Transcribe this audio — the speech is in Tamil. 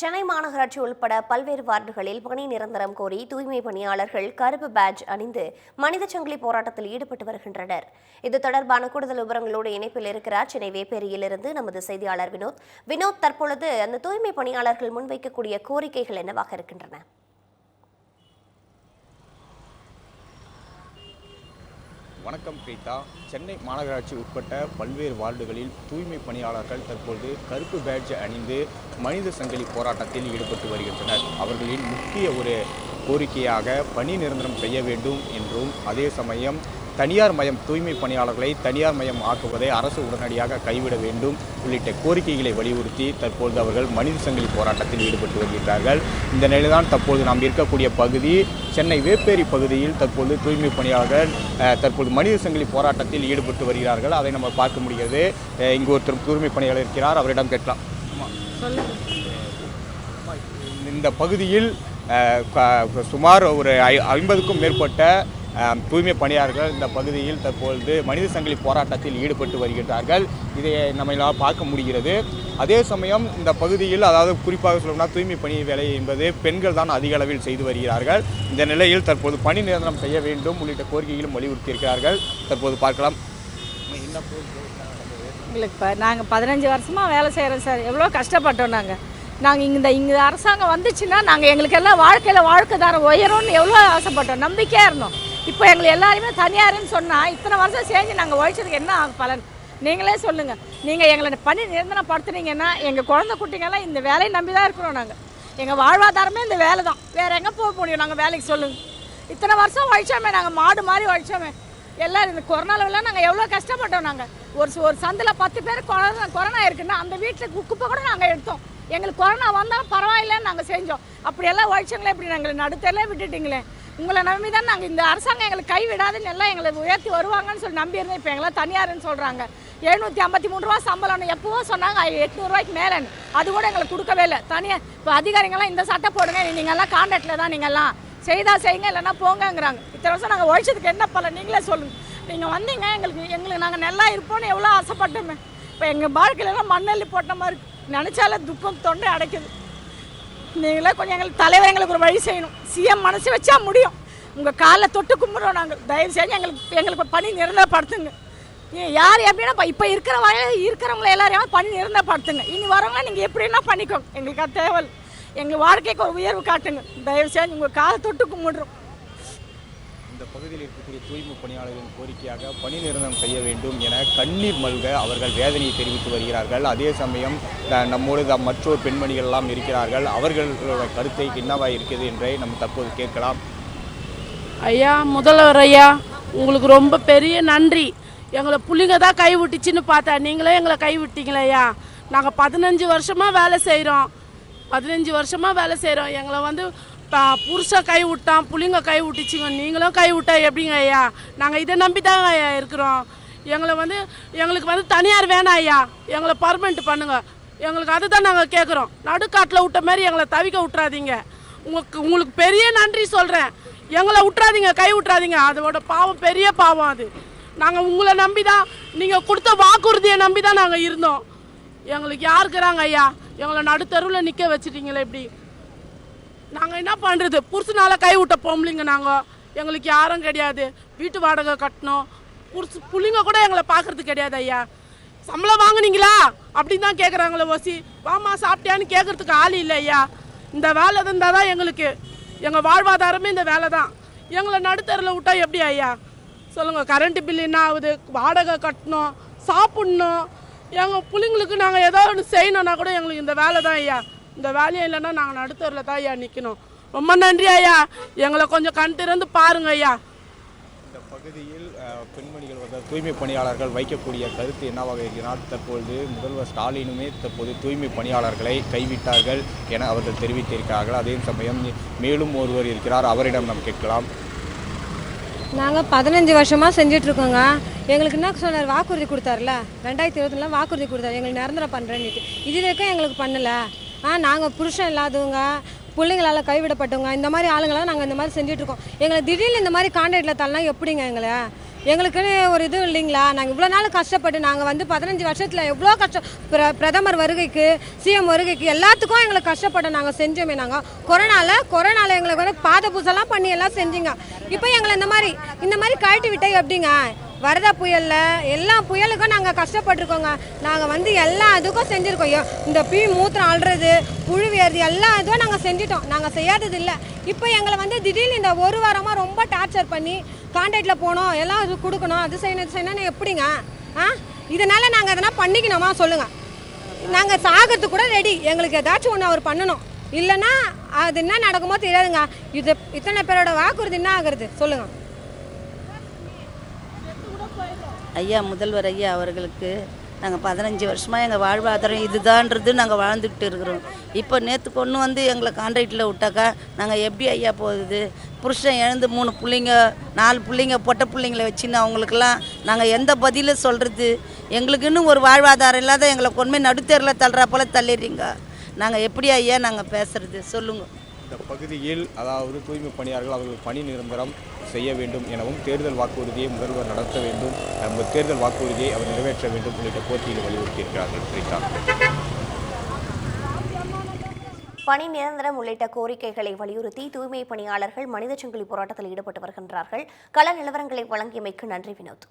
சென்னை மாநகராட்சி உள்பட பல்வேறு வார்டுகளில் பணி நிரந்தரம் கோரி தூய்மை பணியாளர்கள் கருப்பு பேட்ஜ் அணிந்து மனித சங்கிலி போராட்டத்தில் ஈடுபட்டு வருகின்றனர். இது தொடர்பான கூடுதல் விவரங்களோடு இணைப்பில் இருக்கிறார் சென்னை வேப்பேரியிலிருந்து நமது செய்தியாளர் வினோத். வினோத் தற்பொழுது அந்த தூய்மை பணியாளர்கள் முன்வைக்கக்கூடிய கோரிக்கைகள் என்னவாக இருக்கின்றன? வணக்கம் பிரீதா சென்னை மாநகராட்சி உட்பட்ட பல்வேறு வார்டுகளில் தூய்மை பணியாளர்கள் தற்பொழுது கருப்பு பேட்ஜ் அணிந்து மனித சங்கிலி போராட்டத்தில் ஈடுபட்டு வருகின்றனர். அவர்களின் முக்கிய ஒரு கோரிக்கையாக பணி நிரந்தரம் செய்ய வேண்டும் என்றும் அதே சமயம் தனியார் மயம் தூய்மை பணியாளர்களை தனியார் மயம் ஆக்குவதை அரசு உடனடியாக கைவிட வேண்டும் உள்ளிட்ட கோரிக்கைகளை வலியுறுத்தி தற்பொழுது அவர்கள் மனித சங்கிலி போராட்டத்தில் ஈடுபட்டு வருகிறார்கள். இந்த நிலைதான் தற்போது நாம் இருக்கக்கூடிய பகுதி. சென்னை வேப்பேரி பகுதியில் தற்போது தூய்மை பணியாளர்கள் தற்போது மனித சங்கிலி போராட்டத்தில் ஈடுபட்டு வருகிறார்கள். அதை நம்ம பார்க்க முடிகிறது. இங்கு ஒருத்தர் தூய்மை பணியாளர் இருக்கிறார். அவரிடம் கேட்கலாம். இந்த பகுதியில் சுமார் ஒரு ஐ- ஐம்பதுக்கும் மேற்பட்ட தூய்மை பணியாளர்கள் இந்த பகுதியில் தற்பொழுது மனித சங்கிலி போராட்டத்தில் ஈடுபட்டு வருகின்றார்கள். இதை நம்மளால் பார்க்க முடிகிறது. அதே சமயம் இந்த பகுதியில் அதாவது குறிப்பாக சொல்லணும்னா தூய்மை பணி வேலை என்பது பெண்கள் தான் அதிக அளவில் செய்து வருகிறார்கள். இந்த நிலையில் தற்போது பணி நிரந்தரம் செய்ய வேண்டும் உள்ளிட்ட கோரிக்கைகளும் வலியுறுத்தியிருக்கிறார்கள். தற்போது பார்க்கலாம். என்ன எங்களுக்கு இப்போ நாங்கள் பதினஞ்சு வருஷமாக வேலை செய்கிறோம் சார். எவ்வளோ கஷ்டப்பட்டோம் நாங்கள் நாங்கள் இந்த இங்கே அரசாங்கம் வந்துச்சுன்னா நாங்கள் எங்களுக்கு எல்லாம் வாழ்க்கையில் வாழ்க்கை தரம் உயரும்னு எவ்வளோ ஆசைப்பட்டோம். நம்பிக்கையாக இருந்தோம். இப்போ எங்களை எல்லாருமே தனியாருன்னு சொன்னால் இத்தனை வருஷம் செஞ்சு நாங்கள் உழைச்சதுக்கு என்ன ஆகும் பலன்? நீங்களே சொல்லுங்கள் நீங்கள் எங்களை பணி நிரந்தரப்படுத்துனீங்கன்னா எங்கள் குழந்தை குட்டிங்கெல்லாம் இந்த வேலையை நம்பி தான் இருக்கிறோம் நாங்கள் எங்கள் வாழ்வாதாரமே இந்த வேலை தான் வேறு எங்கே போக முடியும்? நாங்கள் வேலைக்கு சொல்லுங்கள் இத்தனை வருஷம் உழைச்சோமே நாங்கள் மாடு மாதிரி உழைச்சோமே. எல்லாரும் இந்த கொரோனாவிலாம் நாங்கள் எவ்வளோ கஷ்டப்பட்டோம் நாங்கள் ஒரு ஒரு சந்தில் பத்து பேர் கொரோனா கொரோனா இருக்குன்னா அந்த வீட்டில் குப்பை கூட நாங்கள் எடுத்தோம். எங்களுக்கு கொரோனா வந்தால் பரவாயில்லன்னு நாங்கள் செஞ்சோம். அப்படியெல்லாம் உழைச்சவங்களே இப்படி நாங்கள் நடுத்தரலே விட்டுட்டீங்களே. உங்களை நம்பி தான் நாங்கள் இந்த அரசாங்கம் எங்களுக்கு கைவிடாதுன்னு எல்லாம் எங்களை உயர்த்தி வருவாங்கன்னு சொல்லி நம்பி இருந்தோம் இப்போ எங்களை தனியாருன்னு சொல்கிறாங்க எழுநூற்றி ஐம்பத்தி மூணு ரூபா சம்பளம்னு எப்போவோ சொன்னாங்க எட்நூறுரூவாய்க்கு மேலேன்னு. அது கூட எங்களுக்கு கொடுக்கவே இல்லை. தனியாக இப்போ அதிகாரிங்கெல்லாம் இந்த சட்டை போடுங்க நீங்கள்லாம் கான்ட்ராக்டில் தான் நீங்கள்லாம் செய்தா செய்யுங்க இல்லைன்னா போங்கங்கிறாங்க. இத்தனை வருஷம் நாங்கள் உழைச்சதுக்கு என்ன பலன்? நீங்களே சொல்லுங்க. நீங்கள் வந்தீங்க எங்களுக்கு எங்களுக்கு நாங்கள் நல்லா இருப்போம்னு எவ்வளோ ஆசைப்பட்டோமே. இப்போ எங்கள் வாழ்க்கையிலலாம் மண்ணள்ளி போட்ட மாதிரி நினச்சாலே துக்கம் தொண்டை அடைக்குது. நீங்களே கொஞ்சம் எங்களுக்கு தலைவர் எங்களுக்கு ஒரு வழி செய்யணும். சிஎம் மனசு வச்சா முடியும். உங்கள் காலில் தொட்டு கும்பிட்றோம் நாங்கள் தயவு செஞ்சு எங்களுக்கு எங்களுக்கு பணி நிரந்தரப்படுத்துங்க. நீ யார் எப்படின்னா இப்போ இருக்கிற வய இருக்கிறவங்கள எல்லாரையும் பணி நிரந்தரப்படுத்துங்க. இனி வரவங்க நீங்கள் எப்படின்னா பண்ணிக்கோங்க. எங்களுக்கு அது தேவை எங்கள் வாழ்க்கைக்கு ஒரு உயர்வு காட்டுங்க. தயவு செஞ்சு உங்கள் காலை தொட்டு கும்பிட்றோம். இந்த பகுதியில் இருக்கக்கூடிய தூய்மை பணியாளர்களின் கோரிக்கையாக பணி நிறுத்தம் செய்ய வேண்டும் என கண்ணீர் மல்க அவர்கள் வேதனையை தெரிவித்து வருகிறார்கள். அதே சமயம் நம்மோடு மற்றொரு பெண்மணிகள் எல்லாம் இருக்கிறார்கள். அவர்களோட கருத்தை என்னவாக இருக்கிறது என்றே நம்ம தற்போது கேட்கலாம். ஐயா முதல்வர் ஐயா உங்களுக்கு ரொம்ப பெரிய நன்றி. எங்களை புள்ளிங்க தான் கை விட்டுச்சுன்னு பார்த்தா நீங்களே எங்களை கை விட்டீங்களே ஐயா. நாங்கள் பதினஞ்சு வருஷமாக வேலை செய்கிறோம் பதினஞ்சு வருஷமாக வேலை செய்கிறோம் எங்களை வந்து புருஷன் கை விட்டான் புள்ளிங்க கை விட்டுச்சுங்க நீங்களும் கை விட்டா எப்படிங்க ஐயா? நாங்கள் இதை நம்பி தான் ஐயா இருக்கிறோம். எங்களை வந்து எங்களுக்கு வந்து தனியார் வேணாம் ஐயா. எங்களை பர்மனெண்ட் பண்ணுங்க. எங்களுக்கு அதுதான் நாங்கள் கேட்குறோம் நடுக்காட்டில் விட்ட மாதிரி எங்களை தவிக்க விட்றாதீங்க உங்களுக்கு உங்களுக்கு பெரிய நன்றி சொல்கிறேன் எங்களை விட்றாதீங்க கை விட்றாதீங்க அதோட பாவம் பெரிய பாவம் அது. நாங்கள் உங்களை நம்பி தான் நீங்கள் கொடுத்த வாக்குறுதியை நம்பி தான் நாங்கள் இருந்தோம். எங்களுக்கு யார் இருக்கிறாங்க ஐயா? எங்களை நடுத்தருவில் நிற்க வச்சுட்டீங்களே இப்படி. நாங்கள் என்ன பண்ணுறது புருஷனால கை விட்ட பொம்பளைங்க நாங்கள் எங்களுக்கு யாரும் கிடையாது. வீட்டு வாடகை கட்டணும். புருஷ புள்ளிங்க கூட எங்களை பார்க்கறது கிடையாது ஐயா. சம்பளம் வாங்குனீங்களா? அப்படின்னு தான் கேட்குறாங்களே ஓசி வாமா சாப்பிட்டியான்னு கேட்கறதுக்கு ஆள் இல்லை ஐயா. இந்த வேலை இருந்தால் தான் எங்களுக்கு எங்கள் வாழ்வாதாரமே இந்த வேலை தான் எங்களை நடுத்தரில் விட்டா எப்படி ஐயா? சொல்லுங்கள் கரண்ட்டு பில் என்ன ஆகுது? வாடகை கட்டணும் சாப்பிட்ணும். எங்கள் பிள்ளைங்களுக்கு நாங்கள் ஏதோ ஒன்று செய்யணும்னா கூட எங்களுக்கு இந்த வேலை தான் ஐயா. இந்த வேலையும் இல்லைன்னா நாங்கள் நடுத்தரில் தான் ஐயா நிற்கணும் ரொம்ப நன்றி ஐயா. எங்களை கொஞ்சம் கண் திறந்து பாருங்க ஐயா. இந்த பகுதியில் பெண்மணிகள் வந்து தூய்மை பணியாளர்கள் வைக்கக்கூடிய கருத்து என்னவாக இருக்கிறார்? தற்பொழுது முதல்வர் ஸ்டாலினுமே தற்போது தூய்மை பணியாளர்களை கைவிட்டார்கள் என அவர்கள் தெரிவித்திருக்கிறார்கள். அதே சமயம் மேலும் ஒருவர் இருக்கிறார். அவரிடம் நாம் கேட்கலாம். நாங்கள் பதினஞ்சு வருஷமாக செஞ்சிட்ருக்கோங்க. எங்களுக்கு என்ன சொன்னார்? வாக்குறுதி கொடுத்தாருல. ரெண்டாயிரத்தி இருபத்தில வாக்குறுதி கொடுத்தாரு. எங்களுக்கு நிரந்தரம் பண்ணுறேன்னுட்டு இது வரைக்கும் எங்களுக்கு பண்ணலை. ஆ நாங்கள் புருஷன் இல்லாதவங்க. பிள்ளைங்களால கைவிடப்பட்டவங்க இந்த மாதிரி ஆளுங்களாம் நாங்கள் இந்த மாதிரி செஞ்சிட்ருக்கோம். எங்களை திடீர்னு இந்த மாதிரி கான்ட்ராக்டில் தரலாம் எப்படிங்க எங்களை? எங்களுக்குன்னு ஒரு இது இல்லைங்களா? நாங்கள் இவ்வளோ நாள் கஷ்டப்பட்டு நாங்கள் வந்து பதினஞ்சு வருஷத்தில் எவ்வளோ கஷ்டம் பிர பிரதமர் வருகைக்கு சிஎம் வருகைக்கு எல்லாத்துக்கும் எங்களை கஷ்டப்பட்டு நாங்கள் செஞ்சோமே நாங்கள் கொரோனாவில் கொரோனாவில் எங்களுக்கு வந்து பாத பூசெல்லாம் பண்ணி எல்லாம் செஞ்சீங்க. இப்போ எங்களை இந்த மாதிரி இந்த மாதிரி கழட்டி விட்டா எப்படிங்க? வரத புயலில் எல்லா புயலுக்கும் நாங்கள் கஷ்டப்பட்டிருக்கோங்க. நாங்கள் வந்து எல்லா இதுக்கும் செஞ்சுருக்கோம். ஐயோ, இந்த பீ மூத்திரம் அழுறது புழு வேறுது எல்லா இதுவும் நாங்கள் செஞ்சிட்டோம். நாங்கள் செய்யாதது இல்லை. இப்போ எங்களை வந்து திடீர்னு இந்த ஒரு வாரமாக ரொம்ப டார்ச்சர் பண்ணி கான்டாக்டில் போனோம். எல்லாம் இது கொடுக்கணும் அது செய்யணும் இது செய்யணும்னு எப்படிங்க? ஆ? இதனால் நாங்கள் எதனா பண்ணிக்கணுமா சொல்லுங்கள் நாங்கள் சாகிறதுக்கு கூட ரெடி எங்களுக்கு ஏதாச்சும் ஒன்று அவர் பண்ணணும். இல்லைன்னா அது என்ன நடக்குமோ தெரியாதுங்க. இது இத்தனை பேரோட வாக்குறுதி என்ன ஆகுறது? சொல்லுங்கள் ஐயா முதல்வர் ஐயா அவர்களுக்கு நாங்கள் பதினஞ்சு வருஷமாக எங்கள் வாழ்வாதாரம் இதுதான்றது நாங்கள் வாழ்ந்துக்கிட்டு இருக்கிறோம். இப்போ நேற்று கொண்டு வந்து எங்களை கான்ட்ராக்டில் விட்டாக்கா நாங்கள் எப்படி ஐயா போகுது? புருஷன் எழுந்து மூணு பிள்ளைங்க நாலு பிள்ளைங்க பொட்டை பிள்ளைங்கள வச்சுன்னு அவங்களுக்கெல்லாம் நாங்கள் எந்த பதிலும் சொல்கிறது எங்களுக்குன்னு ஒரு வாழ்வாதாரம் இல்லாத எங்களை கொண்டு நடுத்தேரில் தள்ளுறா போல் தள்ளிடுறீங்க. நாங்கள் எப்படி ஐயா நாங்கள் பேசுகிறது சொல்லுங்கள் இந்த பகுதியில் அதாவது தூய்மை பணியாளர்கள் அவர்கள் பணி நிரந்தரம் செய்ய வேண்டும் எனவும் தேர்தல் வாக்குறுதியை முதல்வர் நடத்த வேண்டும் அந்த தேர்தல் வாக்குறுதியை அவர் நிறைவேற்ற வேண்டும் உள்ளிட்ட கோரிக்கைகளை வலியுறுத்தியிருக்கிறார்கள். பிரீதா. பணி நிரந்தரம் உள்ளிட்ட கோரிக்கைகளை வலியுறுத்தி தூய்மை பணியாளர்கள் மனித சங்கிலி போராட்டத்தில் ஈடுபட்டு வருகின்றார்கள். கள நிலவரங்களை வழங்கியமைக்கு நன்றி வினோத்.